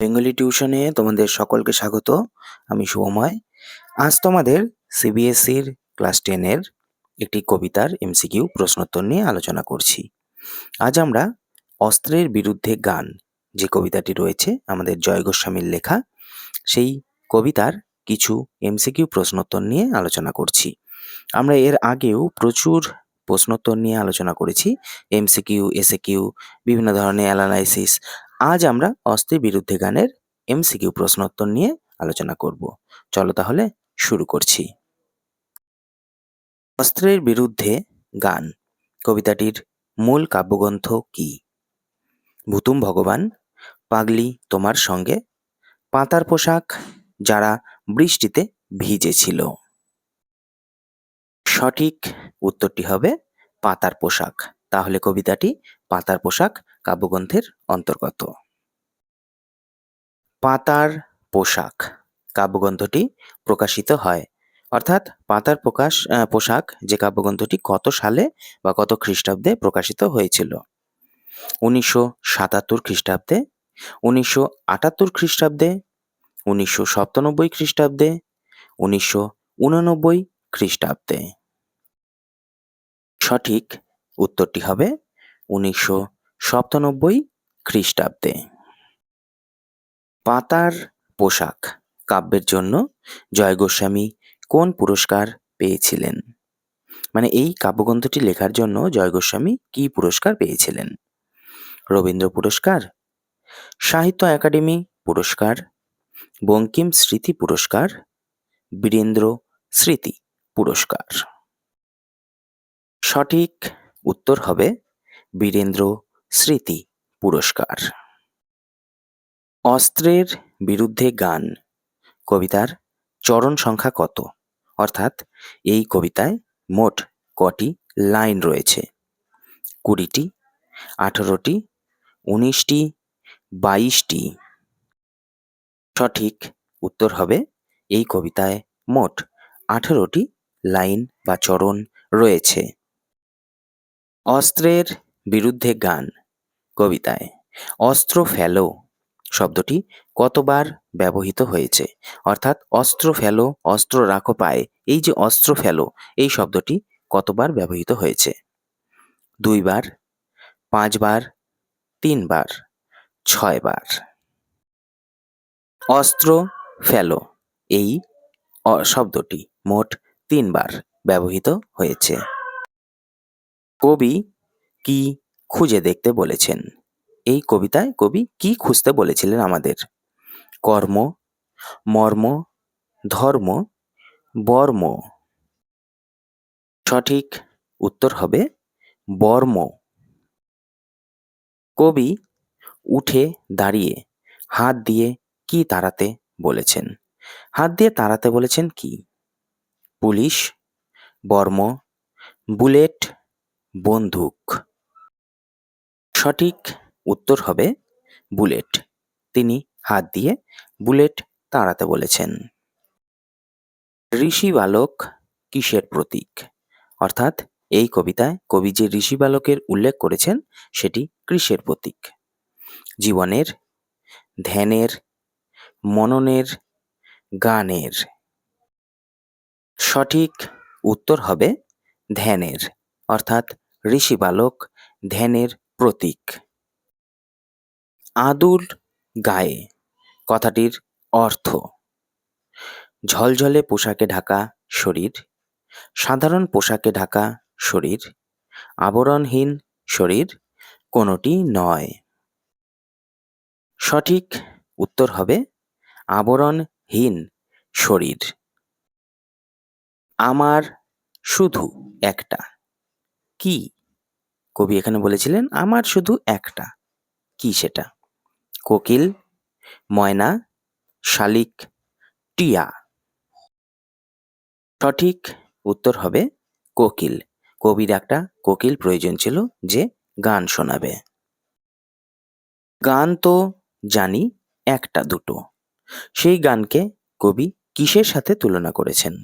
Bengali টিউশনে তোমাদের সকলকে স্বাগত, আমি শুভময় আজ তোমাদের সিবিএসসির ক্লাস টেনের একটি কবিতার এমসিকিউ প্রশ্নোত্তর নিয়ে আলোচনা করছি। আজ আমরা অস্ত্রের বিরুদ্ধে গান, যে কবিতাটি রয়েছে, আমাদের জয় গোস্বামীর লেখা, সেই কবিতার কিছু এমসিকিউ প্রশ্নোত্তর নিয়ে আলোচনা করছি। আমরা এর আগেও প্রচুর প্রশ্নোত্তর নিয়ে আলোচনা করেছি, এমসিকিউ, এসএকিউ, বিভিন্ন ধরনের অ্যানালাইসিস আজ আমরা অস্ত্রের বিরুদ্ধে গানের এমসিকিউ প্রশ্নোত্তর নিয়ে আলোচনা করব। চলো তাহলে শুরু করছি। অস্ত্রের বিরুদ্ধে গান। কবিতাটির মূল কাব্যগ্রন্থ কি? ভুতুম ভগবান, পাগলি তোমার সঙ্গে, পাতার পোশাক যারা বৃষ্টিতে ভিজেছিল। সঠিক উত্তরটি হবে পাতার পোশাক। তাহলে কবিতাটি পাতার পোশাক কাব্যগ্রন্থের অন্তর্গত। পাতার পোশাক। কাব্যগ্রন্থটি প্রকাশিত হয়। অর্থাৎ পাতার প্রকাশ পোশাক যে কাব্যগ্রন্থটি কত সালে বা কত খ্রিস্টাব্দে প্রকাশিত হয়েছিল? উনিশশো সাতাত্তর খ্রিস্টাব্দে, উনিশশো আটাত্তর খ্রিস্টাব্দে, উনিশশো সপ্তানব্বই খ্রিস্টাব্দে, উনিশশো উননব্বই খ্রিস্টাব্দে। সঠিক উত্তরটি হবে উনিশশো সপ্তানব্বই খ্রিস্টাব্দে। পাতার পোশাক কাব্যের জন্য জয় গোস্বামী কোন পুরস্কার পেয়েছিলেন? মানে এই কাব্যগ্রন্থটি লেখার জন্য জয় গোস্বামী কি পুরস্কার পেয়েছিলেন? রবীন্দ্র পুরস্কার, সাহিত্য একাডেমি পুরস্কার, বঙ্কিম স্মৃতি পুরস্কার, বীরেন্দ্র স্মৃতি পুরস্কার। সঠিক উত্তর হবে বীরেন্দ্র স্মৃতি, পুরস্কার। অস্ত্রের বিরুদ্ধে গান। কবিতার চরণ সংখ্যা কত? অর্থাৎ এই কবিতায় মোট কটি লাইন রয়েছে। কুড়িটি, আঠারোটি, উনিশটি, বাইশটি। সঠিক উত্তর হবে এই কবিতায় মোট আঠেরোটি লাইন বা চরণ রয়েছে। অস্ত্রের বিরুদ্ধে গান। কবিতায়। অস্ত্র ফেলো শব্দটি কতবার ব্যবহৃত হয়েছে? অর্থাৎ অস্ত্র ফেলো, অস্ত্র রাখো পায়ে। এই যে অস্ত্র ফেলো, এই শব্দটি কতবার ব্যবহৃত হয়েছে? দুইবার, পাঁচবার, তিনবার, ছয়বার। অস্ত্র ফেলো, এই শব্দটি মোট তিনবার ব্যবহৃত হয়েছে। কবি কি খুঁজে দেখতে বলেছেন। এই কবিতায় কবি কি খুঁজতে বলেছিলেন আমাদের? কর্ম, মর্ম, ধর্ম, বর্ম। সঠিক উত্তর হবে বর্ম। কবি উঠে দাঁড়িয়ে হাত দিয়ে কি তাড়াতে বলেছেন? হাত দিয়ে তাড়াতে বলেছেন কি? পুলিশ, বর্ম, বুলেট, বন্দুক। সঠিক উত্তর হবে বুলেট। তিনি হাত দিয়ে বুলেট তাড়াতে বলেছেন। ঋষি বালক কিসের প্রতীক? অর্থাৎ এই কবিতায় কবি যে ঋষি বালকের উল্লেখ করেছেন, সেটি কৃষের প্রতীক। জীবনের, ধ্যানের, মননের, গানের। সঠিক উত্তর হবে ধ্যানের। অর্থাৎ ঋষি বালক ধ্যানের প্রতীক। আদুর গায়ে, কথাটির অর্থ, ঝলঝলে পোশাকে ঢাকা শরীর, সাধারণ পোশাকে ঢাকা শরীর, আবরণহীন শরীর, কোনোটি নয়। সঠিক উত্তর হবে, আবরণহীন শরীর। আমার শুধু একটা। কি? কবি এখানে বলেছিলেন, আমার শুধু একটা। কি সেটা? কোকিল, ময়না, শালিক, টিয়া। সঠিক উত্তর হবে কোকিল। কবির একটা কোকিল প্রয়োজন ছিল যে গান শোনাবে। গান তো জানি একটা দুটো। সেই গানকে কবি কিসের সাথে তুলনা করেছেন?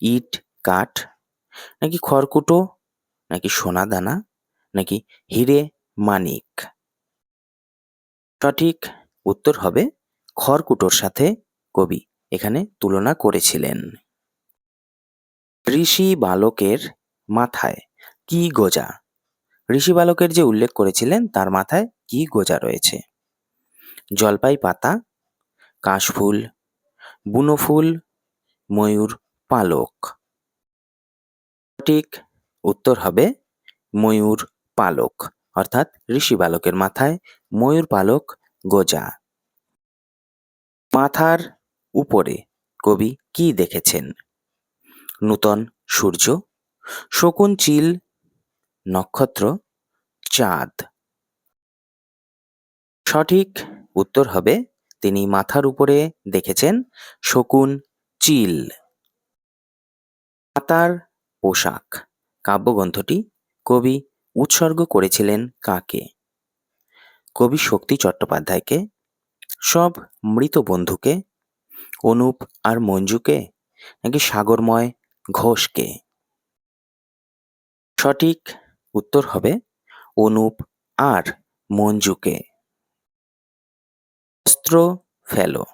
ইট, কাঠ, নাকি খড়কুটো নাকি সোনা দানা, নাকি হিরে মানিক? সঠিক উত্তর হবে খড়কুটোর সাথে কবি এখানে তুলনা করেছিলেন। ঋষি বালকের মাথায় কি গোজা? ঋষি বালকের যে উল্লেখ করেছিলেন, তার মাথায় কি গোজা রয়েছে? জলপাই পাতা কাশফুল, বুনো ফুল, ময়ূর পালক। সঠিক উত্তর হবে ময়ূর পালক, অর্থাৎ ঋষি বালকের মাথায় ময়ূর পালক গোজা। মাথার উপরে কবি কি দেখেছেন? নূতন সূর্য শকুন চিল নক্ষত্র, চাঁদ। সঠিক উত্তর হবে তিনি মাথার উপরে দেখেছেন শকুন চিল পাতার পোশাক। কাব্যগ্রন্থটি কবি উৎসর্গ করেছিলেন কাকে? কবি শক্তি চট্টোপাধ্যায়কে, সব মৃত বন্ধুকে, অনুপ আর মঞ্জুকে, নাকি সাগরময় ঘোষকে? সঠিক উত্তর হবে অনুপ আর মঞ্জুকে। অস্ত্র ফেলো,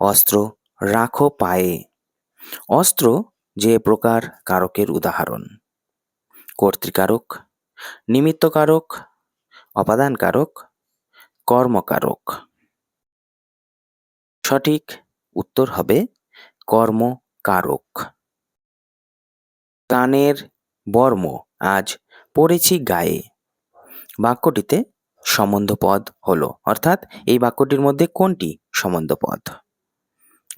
অস্ত্র রাখো পায়ে। অস্ত্র যে প্রকার কারকের উদাহরণ। কর্তৃকারক, নিমিত্তকারক, অপাদানকারক, কর্মকারক। সঠিক উত্তর হবে কর্মকারক। কানের বর্ম আজ পড়েছি গায়ে। বাক্যটিতে সম্বন্ধপদ হলো, অর্থাৎ এই বাক্যটির মধ্যে কোনটি সম্বন্ধপদ?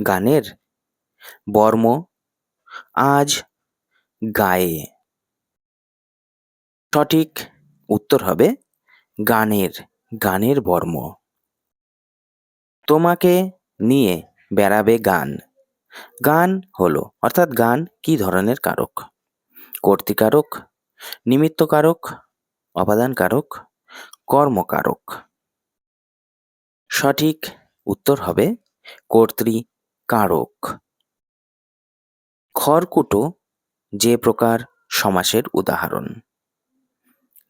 গানের বর্ম আজ গায়ে। সঠিক উত্তর হবে গানের গানের বর্ম। তোমাকে নিয়ে বেড়াবে গান। গান হলো, অর্থাৎ গান কি ধরনের কারক? কর্তৃকারক, নিমিত্তকারক অপাদানকারক কর্মকারক। সঠিক উত্তর হবে কর্তৃকারক। খড়কুটো যে প্রকার সমাসের উদাহরণ।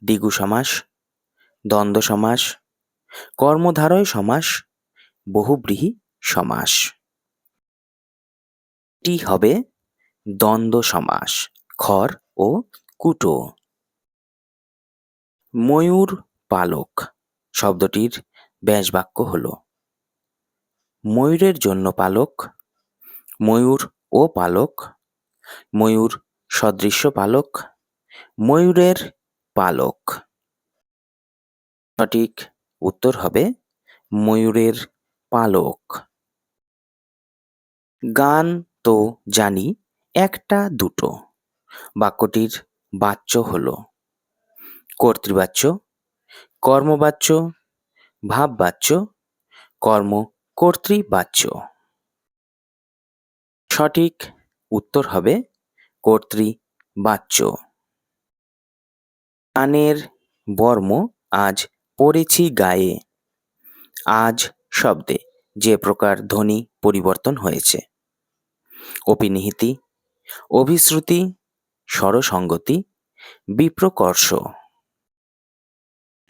দ্বিগু সমাস, দ্বন্দ্ব সমাস, কর্মধারয় সমাস, বহুব্রীহি সমাস। এটি হবে দ্বন্দ্ব সমাস, খর ও কুটো। ময়ূর পালক শব্দটির ব্যাসবাক্য হল। ময়ূরের জন্য পালক, ময়ূর ও পালক, ময়ূর সদৃশ্য পালক, ময়ূরের পালক। সঠিক উত্তর হবে ময়ূরের পালক। গান তো জানি একটা দুটো। বাক্যটির বাচ্য হল। কর্তৃবাচ্য, কর্মবাচ্য, ভাববাচ্য, কর্ম কর্তৃবাচ্য। সঠিক উত্তর হবে কর্তৃবাচ্য। কানের বর্ম আজ পড়েছি গায়ে। আজ শব্দে যে প্রকার ধ্বনি পরিবর্তন হয়েছে। অপিনিহিতি, অভিশ্রুতি, স্বরসঙ্গতি, বিপ্রকর্ষ।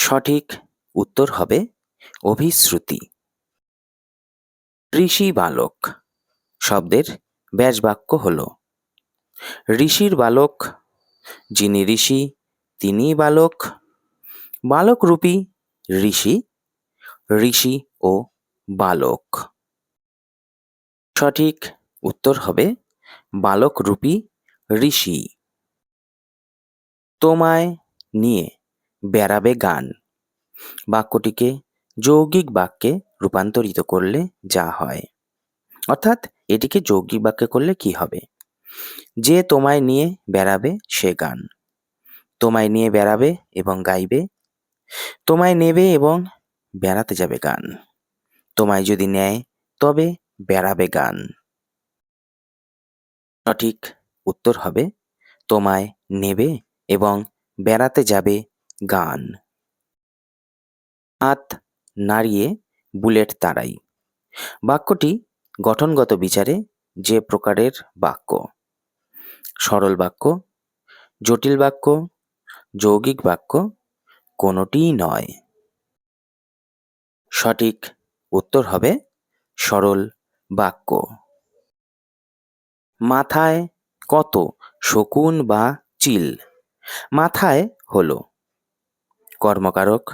সঠিক উত্তর হবে অভিশ্রুতি। ঋষি বালক শব্দের ব্যাসবাক্য হল। ঋষির বালক যিনি ঋষি তিনি বালক। বালকরূপী ঋষি ঋষি ও বালক। সঠিক উত্তর হবে বালকরূপী ঋষি। তোমায় নিয়ে বেড়াবে গান। বাক্যটিকে যৌগিক বাক্যে রূপান্তরিত করলে যা হয়। অর্থাৎ এটিকে যৌগিক বাক্যে করলে কি হবে? যে তোমায় নিয়ে বেড়াবে সে গান। তোমায় নিয়ে বেড়াবে এবং গাইবে। তোমায় নেবে এবং বেড়াতে যাবে গান। তোমায় যদি নেয়, তবে বেড়াবে গান। সঠিক উত্তর হবে, তোমায় নেবে এবং বেড়াতে যাবে গান। হাত নাড়িয়ে বুলেট তাড়াই। বাক্যটি গঠনগত বিচারে যে প্রকারের বাক্য। সরল বাক্য, জটিল বাক্য যৌগিক বাক্য কোনোটিই নয়। সঠিক উত্তর হবে সরল বাক্য। মাথায় কত শকুন বা চিল? মাথায় হলো কর্মকারক,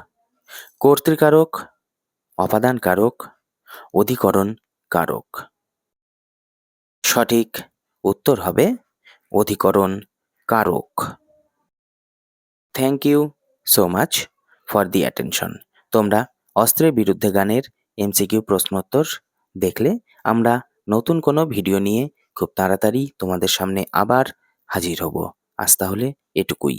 কর্তৃকারক অপাদানকারক অধিকরণ কারক সঠিক উত্তর হবে অধিকরণ কারক thank you so much for the attention তোমরা অস্ত্রের বিরুদ্ধে গানের এমসিকিউ প্রশ্নোত্তর দেখলে আমরা নতুন কোনো ভিডিও নিয়ে খুব তাড়াতাড়ি তোমাদের সামনে আবার হাজির হব। আজ তাহলে এটুকুই।